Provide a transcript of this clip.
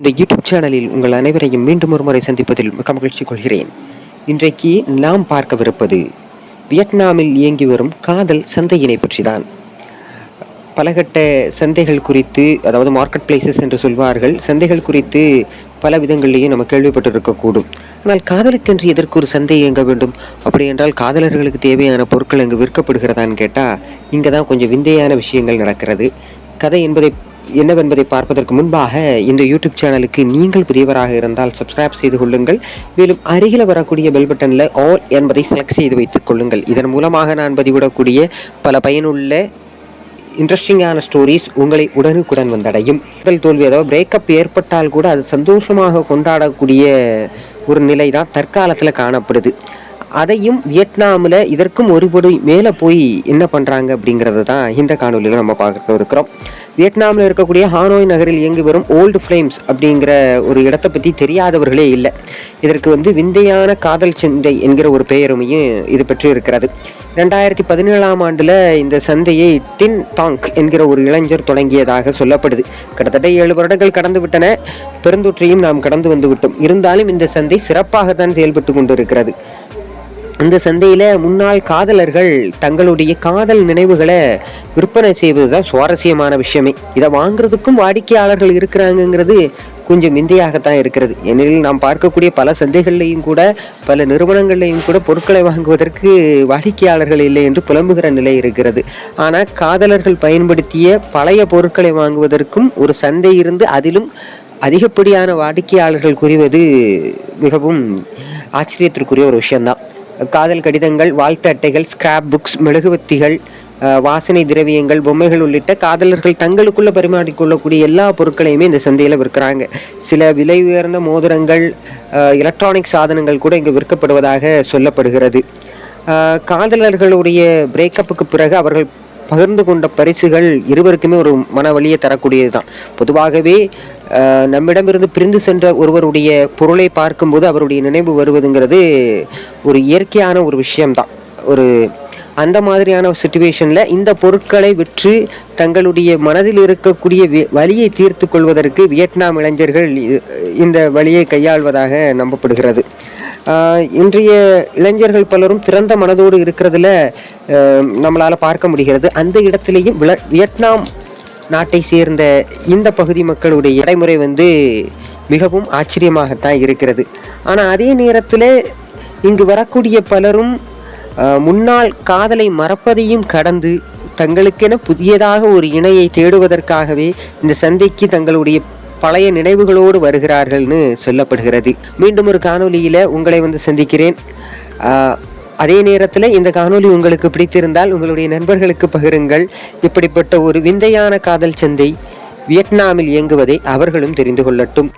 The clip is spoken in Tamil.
இந்த யூடியூப் சேனலில் உங்கள் அனைவரையும் மீண்டும் ஒரு முறை சந்திப்பதில் மிக மகிழ்ச்சி கொள்கிறேன். இன்றைக்கு நாம் பார்க்கவிருப்பது வியட்நாமில் இயங்கி வரும் காதல் சந்தையினை பற்றிதான். பலகட்ட சந்தைகள் குறித்து அதாவது மார்க்கெட் பிளேசஸ் என்று சொல்வார்கள் சந்தைகள் குறித்து பல விதங்களிலேயும் நம்ம கேள்விப்பட்டிருக்கக்கூடும். ஆனால் காதலுக்கென்று எதற்கு ஒரு சந்தை இயங்க வேண்டும்? அப்படி என்றால் காதலர்களுக்கு தேவையான பொருட்கள் அங்கு விற்கப்படுகிறதான்னு கேட்டால் இங்கே தான் கொஞ்சம் விந்தையான விஷயங்கள் நடக்கிறது. கதை என்பதை என்னவென்பதை பார்ப்பதற்கு முன்பாக இந்த யூடியூப் சேனலுக்கு நீங்கள் புதியவராக இருந்தால் சப்ஸ்கிரைப் செய்து கொள்ளுங்கள். மேலும் அருகில் வரக்கூடிய பெல் பட்டனில் ஆல் என்பதை செலக்ட் செய்து வைத்துக் கொள்ளுங்கள். இதன் மூலமாக நான் பதிவிடக்கூடிய பல பயனுள்ள இன்ட்ரெஸ்டிங்கான ஸ்டோரிஸ் உங்களை உடனுக்குடன் வந்தடையும். முதல் தோல்வி அதாவது பிரேக்கப் ஏற்பட்டால் கூட அது சந்தோஷமாக கொண்டாடக்கூடிய ஒரு நிலை தான் தற்காலத்தில் காணப்படுது. அதையும் வியட்நாமில் இதற்கும் ஒருபடி மேலே போய் என்ன பண்ணுறாங்க அப்படிங்கிறது தான் இந்த காணொலியில் நம்ம பார்க்க இருக்கிறோம். வியட்நாமில் இருக்கக்கூடிய ஹானோய் நகரில் இயங்கி வரும் ஓல்டு ஃப்ளேம்ஸ் அப்படிங்கிற ஒரு இடத்தை பற்றி தெரியாதவர்களே இல்லை. இதற்கு வந்து விந்தையான காதல் சந்தை என்கிற ஒரு பெயருமையும் இது பெற்று இருக்கிறது. ரெண்டாயிரத்தி பதினேழாம் ஆண்டில் இந்த சந்தையை டின் தாங்க் என்கிற ஒரு இளைஞர் தொடங்கியதாக சொல்லப்படுது. கிட்டத்தட்ட ஏழு வருடங்கள் கடந்து விட்டன. பெருந்தொற்றையும் நாம் கடந்து வந்து விட்டோம். இருந்தாலும் இந்த சந்தை சிறப்பாகத்தான் செயல்பட்டு கொண்டிருக்கிறது. அந்த சந்தையில் முன்னாள் காதலர்கள் தங்களுடைய காதல் நினைவுகளை விற்பனை செய்வது தான் சுவாரஸ்யமான விஷயமே. இதை வாங்குறதுக்கும் வாடிக்கையாளர்கள் இருக்கிறாங்கங்கிறது கொஞ்சம் விந்தையாகத்தான் இருக்கிறது. ஏனெனில் நாம் பார்க்கக்கூடிய பல சந்தைகள்லையும் கூட பல நிறுவனங்கள்லையும் கூட பொருட்களை வாங்குவதற்கு வாடிக்கையாளர்கள் இல்லை என்று புலம்புகிற நிலை இருக்கிறது. ஆனால் காதலர்கள் பயன்படுத்திய பழைய பொருட்களை வாங்குவதற்கும் ஒரு சந்தை இருந்து அதிலும் அதிகப்படியான வாடிக்கையாளர்கள் குறிவது மிகவும் ஆச்சரியத்திற்குரிய ஒரு விஷயம்தான். காதல் கடிதங்கள் வாழ்த்து அட்டைகள் ஸ்கிராப் புக்ஸ் மெழுகுவத்திகள் வாசனை திரவியங்கள் பொம்மைகள் உள்ளிட்ட காதலர்கள் தங்களுக்குள்ள பரிமாறிக்கொள்ளக்கூடிய எல்லா பொருட்களையுமே இந்த சந்தையில் விற்கிறாங்க. சில விலை உயர்ந்த மோதிரங்கள் எலக்ட்ரானிக் சாதனங்கள் கூட இங்கு விற்கப்படுவதாக சொல்லப்படுகிறது. காதலர்களுடைய பிரேக்கப்புக்கு பிறகு அவர்கள் பகிர்ந்து கொண்ட பரிசுகள் இருவருக்குமே ஒரு மன வழியை தரக்கூடியது தான் பொதுவாகவே நம்மிடமிருந்து பிரிந்து சென்ற ஒருவருடைய பொருளை பார்க்கும்போது அவருடைய நினைவு வருவதுங்கிறது ஒரு இயற்கையான ஒரு விஷயம்தான். ஒரு அந்த மாதிரியான சுச்சுவேஷனில் இந்த பொருட்களை விற்று தங்களுடைய மனதில் இருக்கக்கூடிய வழியை தீர்த்து கொள்வதற்கு வியட்நாம் இளைஞர்கள் இந்த வழியை கையாள்வதாக நம்பப்படுகிறது. இன்றைய இளைஞர்கள் பலரும் திறந்த மனதோடு இருக்கிறதுல நம்மளால் பார்க்க முடிகிறது. அந்த இடத்திலேயும் வியட்நாம் நாட்டை சேர்ந்த இந்த பகுதி மக்களுடைய நடைமுறை வந்து மிகவும் ஆச்சரியமாகத்தான் இருக்கிறது. ஆனால் அதே நேரத்தில் இங்கு வரக்கூடிய பலரும் முன்னால் காதலை மறப்பதையும் கடந்து தங்களுக்கென புதியதாக ஒரு இணையை தேடுவதற்காகவே இந்த சந்தைக்கு தங்களுடைய பழைய நினைவுகளோடு வருகிறார்கள்னு சொல்லப்படுகிறது. மீண்டும் ஒரு காணொலியில் உங்களை வந்து சந்திக்கிறேன். அதே நேரத்தில் இந்த காணொலி உங்களுக்கு பிடித்திருந்தால் உங்களுடைய நண்பர்களுக்கு பகிருங்கள். இப்படிப்பட்ட ஒரு விந்தையான காதல் சந்தை வியட்நாமில் இயங்குவதை அவர்களும் தெரிந்து கொள்ளட்டும்.